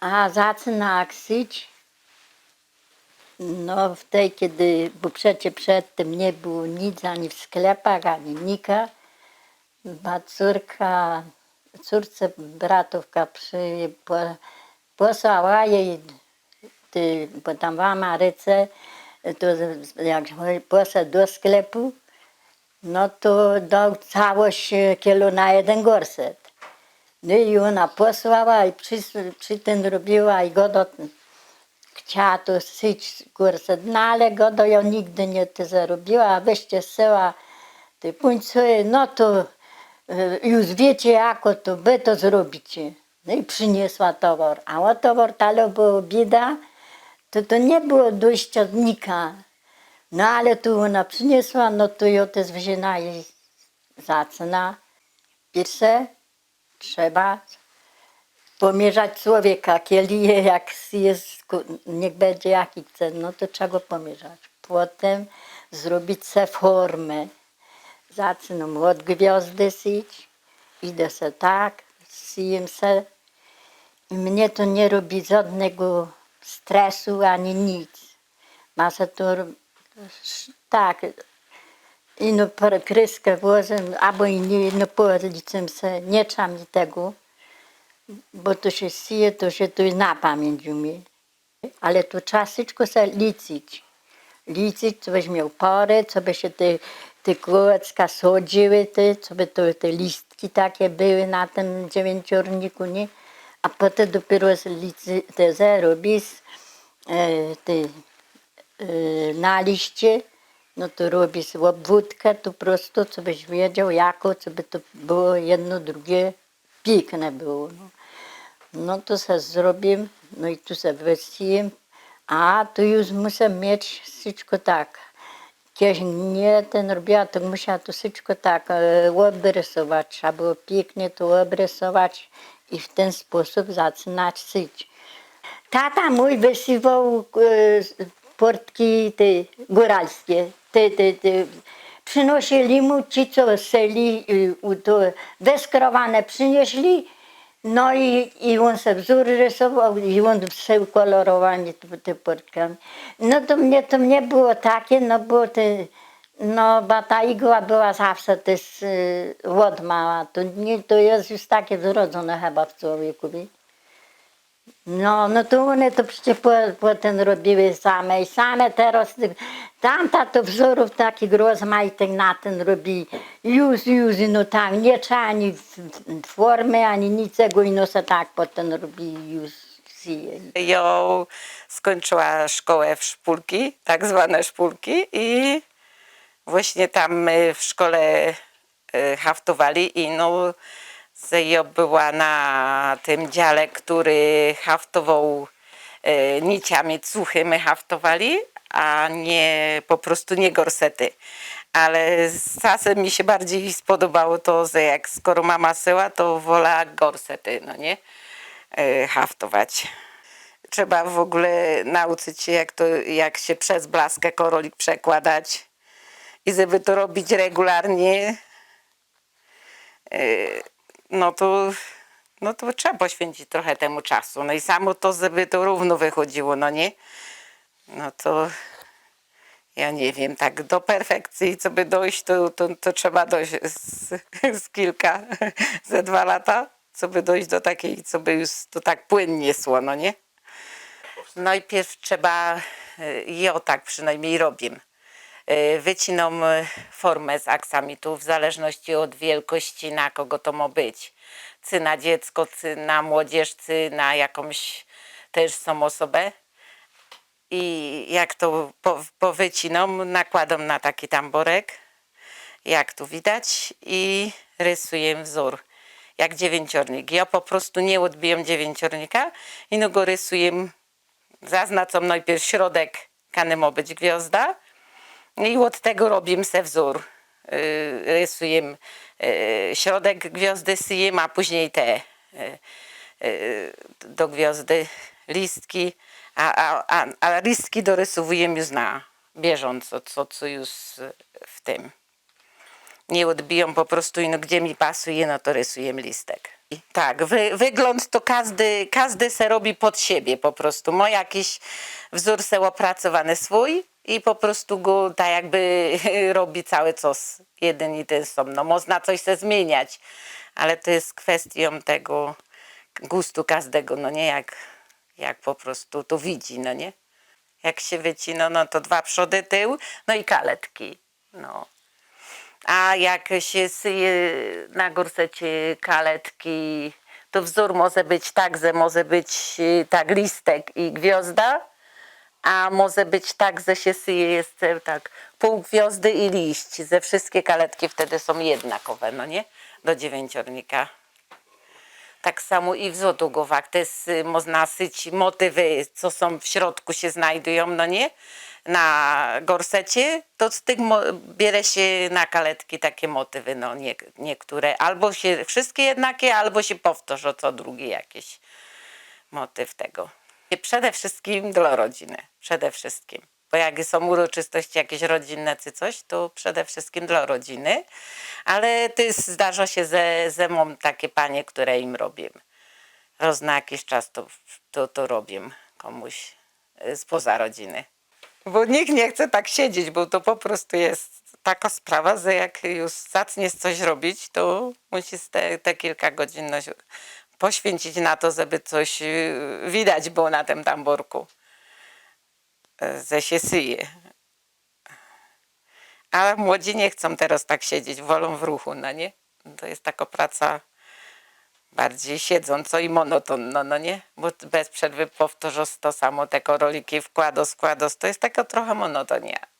A zaczyna ksyć. No w tej, kiedy, bo przecież przedtem nie było nic ani w sklepach, ani nika. Ma córka, córce bratówka przy, po, posłała jej, ty, bo tam w Ameryce, to jak poszedł do sklepu, no to dał całość kielo na jeden gorset. No i ona posłała i przy, przy tym robiła i go do, chciała to syć gorset, no ale go do ją nigdy nie to zarobiła, a weźcie syła, ty puńcuje, no to e, już wiecie jako to wy to zrobicie. No i przyniosła towar, a o towar tale było bieda, to to nie było dojścia od nika. No ale tu ona przyniosła, no to ją też wzięła i zaczyna. Pierwsze trzeba pomierzać człowieka, kiedy je, jak jest, niech będzie jaki chce, no to trzeba go pomierzać. Potem zrobić se formę. Zaczynam od gwiazdy syć, idę se tak, syjem se. I mnie to nie robi żadnego stresu ani nic. Ma se to tak, kryskę włożę, albo i nie, policzę se, nie trzeba mi tego, bo to się sije, to się i na pamięć umie. Ale tu wszystko se liczyć. Liczyć, co byś miał porę, co by się te, te kółeczka sadziły, te, co by to, te listki takie były na tym dziewięciorniku, nie? A potem dopiero se liczy, te robisz, e, te, y, na liście, no to robisz obwódkę, to prosto, co byś wiedział, jako, co by to było jedno, drugie, piękne było. No, no to se zrobię, no i tu se wysyjem, a tu już muszę mieć wszystko tak. Kiedyś nie ten robiła, to musiała to wszystko tak e, obrysować, trzeba było pięknie to obrysować i w ten sposób zaczynać syć. Tata mój wysywał e, portki te góralskie. Te, te, te. Przynosili mu ci, co seli, to weskrowane przynieśli. No i, i on se wzór rysował i on wseł kolorowanie te, portkami. No to mnie to nie było takie, no bo te, no bo ta igła była zawsze też y, od mała. To, nie, to jest już takie zrodzone chyba w człowieku. wie. No, no to one to przecież po, potem robiły same i same teraz, tamta to wzorów takich rozmaitych na ten robi, już, już, no tak, nie trzeba ani formy, ani niczego, i no se tak potem robi już. Ją skończyła szkołę w szpulki, tak zwane szpulki i właśnie tam y, w szkole y, haftowali i no ją była na tym dziale, który haftował y, niciami cuchy my haftowali, a nie po prostu nie gorsety. Ale z czasem mi się bardziej spodobało to, że jak skoro mama syła, to wola gorsety, no nie? Y, haftować. Trzeba w ogóle nauczyć się, jak, to, jak się przez blaskę korolik przekładać. I żeby to robić regularnie, yy, no to, no to trzeba poświęcić trochę temu czasu. No i samo to, żeby to równo wychodziło, no nie? No to ja nie wiem, tak do perfekcji, co by dojść, to, to, to trzeba dojść z, z kilka, ze dwa lata, co by dojść do takiej, co by już to tak płynnie szło, no nie? Najpierw trzeba, y, ja tak przynajmniej robię, y, wycinam y, formę z aksamitu w zależności od wielkości, na kogo to ma być. Czy na dziecko, czy na młodzież, czy na jakąś też są osobę. I jak to po, powycinam, nakładam na taki tamborek, jak tu widać, i rysuję wzór, jak dziewięciornik. Ja po prostu nie odbijam dziewięciornika i no go rysuję Zaznaczam najpierw środek, kany ma być gwiazda i od tego robię se wzór. Yy, rysuję yy, środek gwiazdy, syję, a później te yy, do gwiazdy listki, a, a, a, a listki dorysowuję już na bieżąco, co, co już w tym. Nie odbijam po prostu i no, gdzie mi pasuje, no to rysuję listek. Tak, wy, wygląd to każdy, każdy se robi pod siebie po prostu. Ma jakiś wzór se opracowany swój i po prostu go tak jakby robi cały czas jeden i ten sam. No można coś se zmieniać, ale to jest kwestią tego gustu każdego, no nie jak, jak po prostu to widzi, no nie? Jak się wycina, no to dwa przody, tył, no i kaletki, no. A jak się syje na gorsecie kaletki, to wzór może być tak, że może być y, tak listek i gwiazda, a może być tak, że się syje jeszcze tak pół gwiazdy i liść. Ze wszystkie kaletki wtedy są jednakowe, no nie? Do dziewięciornika. Tak samo i w złotogłowach też można syć motywy, co są w środku się znajdują, no nie? Na gorsecie, to z tych bierze się na kaletki takie motywy, no nie, niektóre. Albo się wszystkie jednakie, albo się powtórzą co drugi jakiś motyw tego. Przede wszystkim dla rodziny, przede wszystkim. Bo jak są uroczystości jakieś rodzinne czy coś, to przede wszystkim dla rodziny. Ale to jest, zdarza się ze, ze mną takie panie, które im robię. Raz na jakiś czas to, to, to robię komuś y, spoza rodziny. Bo nikt nie chce tak siedzieć, bo to po prostu jest taka sprawa, że jak już zaczniesz coś robić, to musisz te, te kilka godzin poświęcić na to, żeby coś y, widać było na tym tamborku, że się syje. A młodzi nie chcą teraz tak siedzieć, wolą w ruchu, no nie? To jest taka praca bardziej siedząco i monotonno, no nie? Bo bez przerwy powtórzasz to samo, te koroliki wkłados, składos, to jest taka trochę monotonia.